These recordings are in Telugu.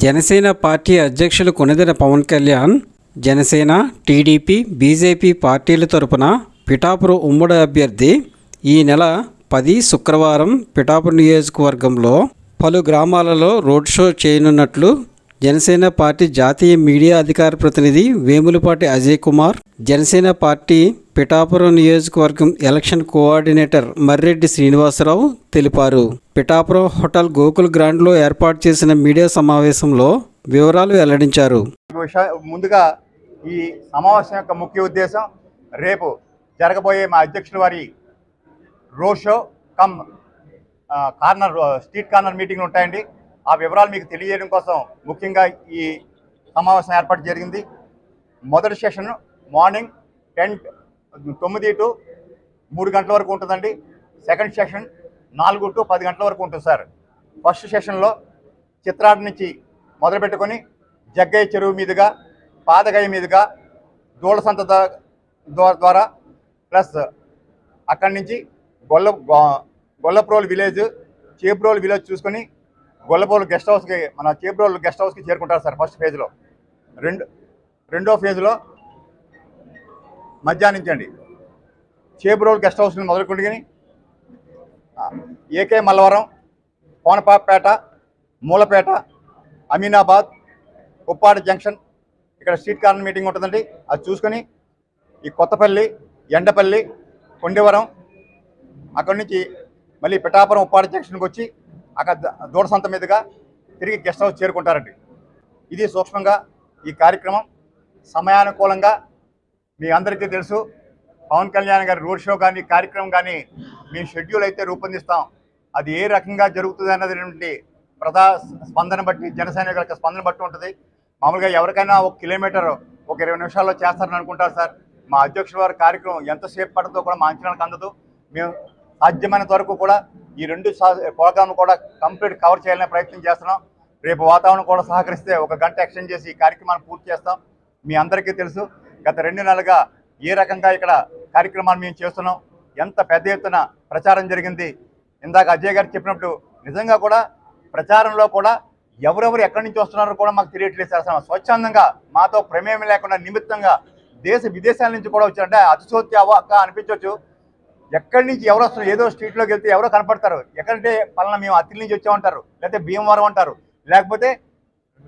జనసేన పార్టీ అధ్యక్షులు కొనిదెల పవన్ కళ్యాణ్ జనసేన టీడీపీ బీజేపీ పార్టీల తరపున పిఠాపురం ఉమ్మడి అభ్యర్థి ఈ నెల పది శుక్రవారం పిఠాపురం నియోజకవర్గంలో పలు గ్రామాలలో రోడ్ షో చేయనున్నట్లు జనసేన పార్టీ జాతీయ మీడియా అధికార ప్రతినిధి వేములపాటి అజయ్ కుమార్ జనసేన పార్టీ పిఠాపురం నియోజకవర్గం ఎలక్షన్ కోఆర్డినేటర్ మర్రెడ్డి శ్రీనివాసరావు తెలిపారు. పిఠాపురం హోటల్ గోకుల్ గ్రాండ్లో ఏర్పాటు చేసిన మీడియా సమావేశంలో వివరాలు వెల్లడించారు. ముందుగా ఈ సమావేశం యొక్క ముఖ్య ఉద్దేశం రేపు జరగబోయే మా అధ్యక్షుల వారి road show cum corner street corner మీటింగ్లు ఉంటాయండి. ఆ వివరాలు మీకు తెలియజేయడం కోసం ముఖ్యంగా ఈ సమావేశం ఏర్పాటు జరిగింది. మొదటి సెషన్ మార్నింగ్ టెన్ తొమ్మిది టు మూడు గంటల వరకు ఉంటుందండి. సెకండ్ సెషన్ నాలుగు టు పది గంటల వరకు ఉంటుంది సార్. ఫస్ట్ సెషన్లో చిత్రాడ నుంచి మొదలుపెట్టుకొని జగ్గయ్య చెరువు మీదుగా పాదగయ్య మీదుగా దూళసంత దా- ద్వారా ప్లస్ అక్కడి నుంచి గొల్ల గొ- గొల్లప్రోలు విలేజ్ చేబ్రోలు విలేజ్ చూసుకొని గొల్లప్రోలు గెస్ట్ హౌస్కి మన చేబ్రోలు గెస్ట్ హౌస్కి చేరుకుంటారు సార్ ఫస్ట్ ఫేజ్లో. రెండు రెండో ఫేజ్లో మధ్యాహ్నించండి చేబ్రోలు గెస్ట్ హౌస్ని మొదలుకొని A K Mallavaram Konapapeta Moolapeta Aminabad Uppada junction ఇక్కడ స్ట్రీట్ కార్నర్ మీటింగ్ ఉంటుందండి. అది చూసుకొని ఈ కొత్తపల్లి ఎండపల్లి కొండవరం అక్కడి నుంచి మళ్ళీ పిఠాపురం ఉప్పాడ జంక్షన్కి వచ్చి అక్కడ దూడ దూడసంత మీదుగా తిరిగి గెస్ట్ హౌస్ చేరుకుంటారండి. ఇది సూక్ష్మంగా ఈ కార్యక్రమం సమయానుకూలంగా మీ అందరికీ తెలుసు. పవన్ కళ్యాణ్ గారి రోడ్ షో కానీ కార్యక్రమం కానీ మేము షెడ్యూల్ అయితే రూపొందిస్తాం. అది ఏ రకంగా జరుగుతుంది అన్నది ప్రజా స్పందన బట్టి జనసేన యొక్క స్పందన బట్టి ఉంటుంది. మామూలుగా ఎవరికైనా ఒక కిలోమీటర్ ఒక ఇరవై నిమిషాల్లో చేస్తారని అనుకుంటారు సార్. మా అధ్యక్షుల వారి కార్యక్రమం ఎంతసేపు పడుతుందో కూడా మా అంచనాలకు అందదు. మేము సాధ్యమైనంత వరకు కూడా ఈ రెండు ప్రోగ్రామ్ కూడా కంప్లీట్ కవర్ చేయాలనే ప్రయత్నం చేస్తున్నాం. రేపు వాతావరణం కూడా సహకరిస్తే ఒక గంట ఎక్స్టెండ్ చేసి ఈ కార్యక్రమాన్ని పూర్తి చేస్తాం. మీ అందరికీ తెలుసు గత రెండు నెలలుగా ఏ రకంగా ఇక్కడ కార్యక్రమాన్ని మేము చేస్తున్నాం ఎంత పెద్ద ఎత్తున ప్రచారం జరిగింది. ఇందాక అజయ్ గారు చెప్పినప్పుడు నిజంగా కూడా ప్రచారంలో కూడా ఎవరెవరు ఎక్కడి నుంచి వస్తున్నారో కూడా మాకు తెలియట్లేదు సార్. స్వచ్ఛందంగా మాతో ప్రమేయం లేకుండా నిమిత్తంగా దేశ విదేశాల నుంచి కూడా వచ్చారంటే అతిశోత్య అవ్వక అనిపించవచ్చు ఎక్కడి నుంచి ఎవరు వస్తారు? ఏదో స్ట్రీట్లోకి వెళ్తే ఎవరో కనపడతారు. ఎక్కడంటే పలానా మేము అత్తిలి నుంచి వచ్చామంటారు. లేకపోతే భీమవరం అంటారు. లేకపోతే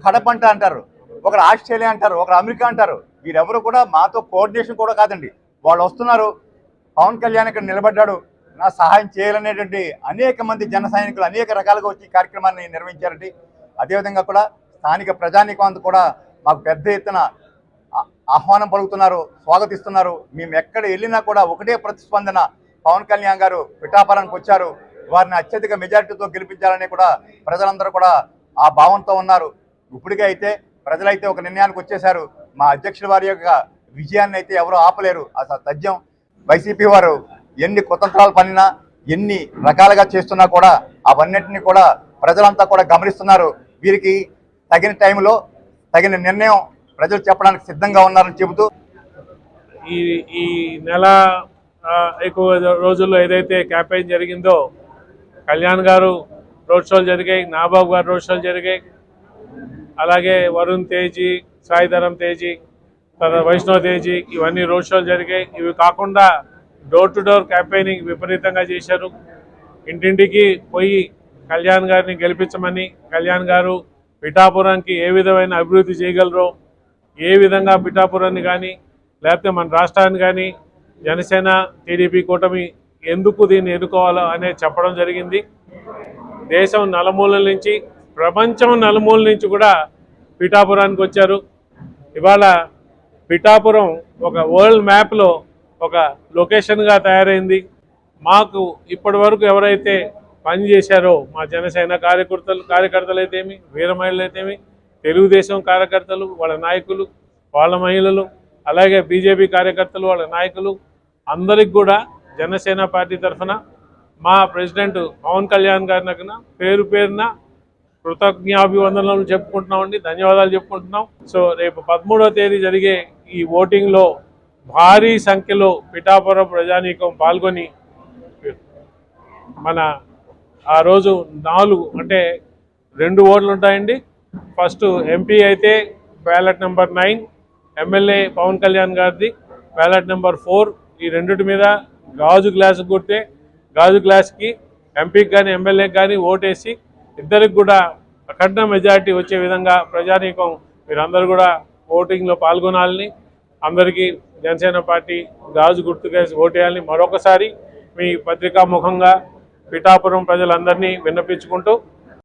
కడప అంట అంటారు. ఒకరు ఆస్ట్రేలియా అంటారు ఒకరు అమెరికా అంటారు. వీరెవరు కూడా మాతో కోఆర్డినేషన్ కూడా కాదండి. వాళ్ళు వస్తున్నారు. పవన్ కళ్యాణ్ ఇక్కడ నిలబడ్డాడు. నా సహాయం చేయాలనేటువంటి అనేక మంది జన సైనికులు అనేక రకాలుగా వచ్చి కార్యక్రమాన్ని నిర్వహించారండి. అదేవిధంగా కూడా స్థానిక ప్రజానీకం కూడా మాకు పెద్ద ఎత్తున ఆహ్వానం పలుకుతున్నారు. స్వాగతిస్తున్నారు. మేము ఎక్కడ వెళ్ళినా కూడా ఒకటే ప్రతిస్పందన పవన్ కళ్యాణ్ గారు పిఠాపురానికి వచ్చారు. వారిని అత్యధిక మెజారిటీతో గెలిపించాలని కూడా ప్రజలందరూ కూడా ఆ భావంతో ఉన్నారు. ఇప్పటికే అయితే ప్రజలైతే ఒక నిర్ణయానికి వచ్చేశారు. మా అధ్యక్షుల వారి యొక్క విజయాన్ని అయితే ఎవరు ఆపలేరు. అసలు తథ్యం వైసీపీ వారు ఎన్ని కుతంత్రాలు పనినా ఎన్ని రకాలుగా చేస్తున్నా కూడా అవన్నిటిని కూడా ప్రజలంతా కూడా గమనిస్తున్నారు. వీరికి తగిన టైంలో తగిన నిర్ణయం ప్రజలు చెప్పడానికి సిద్ధంగా ఉన్నారని చెబుతూ ఈ ఈ నెల ఎక్కువ రోజుల్లో ఏదైతే క్యాంపెయిన్ జరిగిందో కళ్యాణ్ గారు రోడ్ షోలు జరిగాయి నాబాబు గారు రోడ్ షోలు జరిగాయి. అలాగే వరుణ్ తేజీ సాయిధరం తేజీ తర్వాత వైష్ణవ్ తేజీ ఇవన్నీ రోడ్ షోలు జరిగాయి. ఇవి కాకుండా డోర్ టు డోర్ క్యాంపెయినింగ్ విపరీతంగా చేశారు. ఇంటింటికి పోయి కళ్యాణ్ గారిని గెలిపించమని కళ్యాణ్ గారు పిఠాపురానికి ఏ విధమైన అభివృద్ధి చేయగలరో ఏ విధంగా పిఠాపురాన్ని కానీ లేకపోతే మన రాష్ట్రాన్ని కానీ జనసేన టీడీపీ కూటమి ఎందుకు దీన్ని ఎన్నుకోవాలో అనేది చెప్పడం జరిగింది. దేశం నలుమూలల నుంచి ప్రపంచం నలుమూల నుంచి కూడా పిఠాపురానికి వచ్చారు. ఇవాళ పిఠాపురం ఒక వరల్డ్ మ్యాప్లో ఒక లొకేషన్గా తయారైంది. మాకు ఇప్పటి వరకు ఎవరైతే పని చేశారో మా జనసేన కార్యకర్తలు కార్యకర్తలు అయితేమి వీర మహిళలు అయితేమి తెలుగుదేశం కార్యకర్తలు వాళ్ళ నాయకులు వాళ్ళ మహిళలు అలాగే బీజేపీ కార్యకర్తలు వాళ్ళ నాయకులు అందరికి కూడా జనసేన పార్టీ తరఫున మా ప్రెసిడెంట్ పవన్ కళ్యాణ్ గారి దగ్గర పేరు పేరున కృతజ్ఞాభివందనలు చెప్పుకుంటున్నామండి ధన్యవాదాలు చెప్పుకుంటున్నాం. సో రేపు పదమూడవ తేదీ జరిగే ఈ ఓటింగ్లో భారీ సంఖ్యలో పిఠాపురం ప్రజానీకం పాల్గొని మన ఆ రోజు నాలుగు అంటే రెండు ఓట్లు ఉంటాయండి. ఫస్ట్ ఎంపీ అయితే ballot number nine MLA Pawan Kalyan గారిది బ్యాలెట్ నెంబర్ ఫోర్ ఈ రెండిటి మీద గాజు గ్లాసు కొడితే గాజు గ్లాస్కి ఎంపీకి కానీ ఎమ్మెల్యేకి కానీ ఓటేసి ఇద్దరికి కూడా అఖండ మెజారిటీ వచ్చే విధంగా ప్రజానీకం మీరందరూ కూడా ఓటింగ్లో పాల్గొనాలని అందరికీ జనసేన పార్టీ గాజు గుర్తుకేసి ఓటేయాలని మరొకసారి మీ పత్రికా ముఖంగా పిఠాపురం ప్రజలందరినీ విన్నపించుకుంటూ